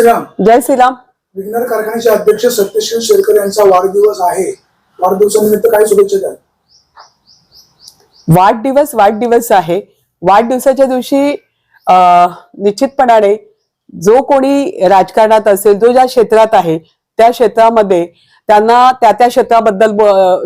श्रीराम. जय श्रीराम. विघ्नर कारखान्याचे अध्यक्ष सत्यशील शेरकर यांचा वाढदिवस आहे. वाढदिवसानिमित्त काय शुभेच्छा द्याल वाढदिवस वाढदिवस आहे. वाढदिवसाच्या दिवशी निश्चितपणाने जो कोणी राजकारणात असेल जो ज्या क्षेत्रात आहे त्या क्षेत्रामध्ये त्यांना त्या त्या क्षेत्राबद्दल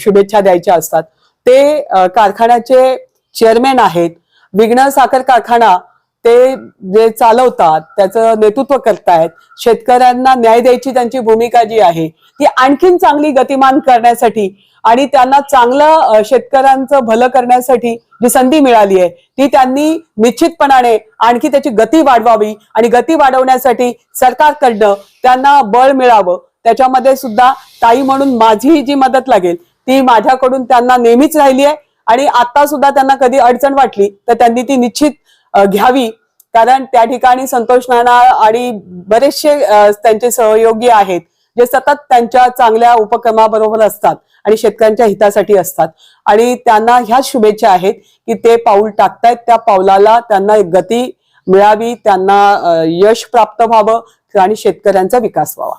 शुभेच्छा द्यायच्या असतात. ते कारखान्याचे चेअरमॅन आहेत. विघ्न साखर कारखाना ते जे चालवतात त्याचं नेतृत्व करतायत शेतकऱ्यांना न्याय द्यायची त्यांची भूमिका जी आहे ती आणखीन चांगली गतिमान करण्यासाठी आणि त्यांना चांगलं शेतकऱ्यांचं भलं करण्यासाठी जी संधी मिळाली आहे ती त्यांनी निश्चितपणाने आणखी त्याची गती वाढवावी आणि गती वाढवण्यासाठी सरकारकडनं त्यांना बळ मिळावं. त्याच्यामध्ये सुद्धा ताई म्हणून माझी जी मदत लागेल ती माझ्याकडून त्यांना नेहमीच राहिली आहे आणि आता सुद्धा त्यांना कधी अडचण वाटली तर त्यांनी ती निश्चित घ्यावी. कारण त्या ठिकाणी संतोष नाना आणि बरेचसे त्यांचे सहयोगी आहेत जे सतत त्यांच्या चांगल्या उपक्रमाबरोबर असतात आणि शेतकऱ्यांच्या हितासाठी असतात. आणि त्यांना ह्याच शुभेच्छा आहेत की ते पाऊल टाकतायत त्या पावलाला त्यांना एक गती मिळावी त्यांना यश प्राप्त व्हावं आणि शेतकऱ्यांचा विकास व्हावा.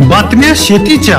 बातम्या शेतीच्या.